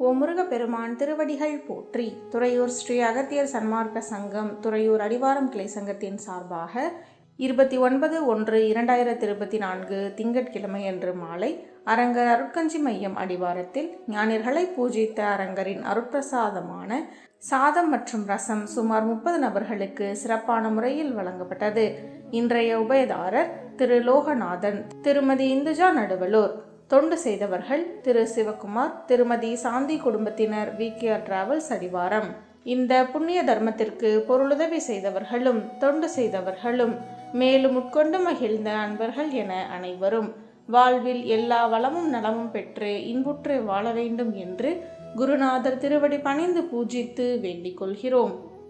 ஓ முருகப்பெருமான் திருவடிகள் போற்றி. துறையூர் ஸ்ரீ அகத்தியர் சன்மார்க்க சங்கம் துறையூர் அடிவாரம் கிளை சங்கத்தின் சார்பாக இருபத்தி ஒன்பது ஒன்று இரண்டாயிரத்தி இருபத்தி நான்கு திங்கட்கிழமை அன்று மாலை அரங்கர் அருட்கஞ்சி மையம் அடிவாரத்தில் ஞானியர்களை பூஜித்த அரங்கரின் அருட்பிரசாதமான சாதம் மற்றும் ரசம் சுமார் முப்பது நபர்களுக்கு சிறப்பான முறையில் வழங்கப்பட்டது. இன்றைய உபயதாரர் திரு லோகநாதன் திருமதி இந்துஜா நடுவலூர். தொண்டு செய்தவர்கள் திரு சிவகுமார் திருமதி சாந்தி குடும்பத்தினர் வி. கே. டிராவல்ஸ் அடிவாரம். இந்த புண்ணிய தர்மத்திற்கு பொருளுதவி செய்தவர்களும் தொண்டு செய்தவர்களும் மேலும் உட்கொண்டு மகிழ்ந்த அன்பர்கள் என அனைவரும் வாழ்வில் எல்லா வளமும் நலமும் பெற்று இன்புற்று வாழ வேண்டும் என்று குருநாதர் திருவடி பணிந்து பூஜித்து வேண்டிக் கொள்கிறோம்.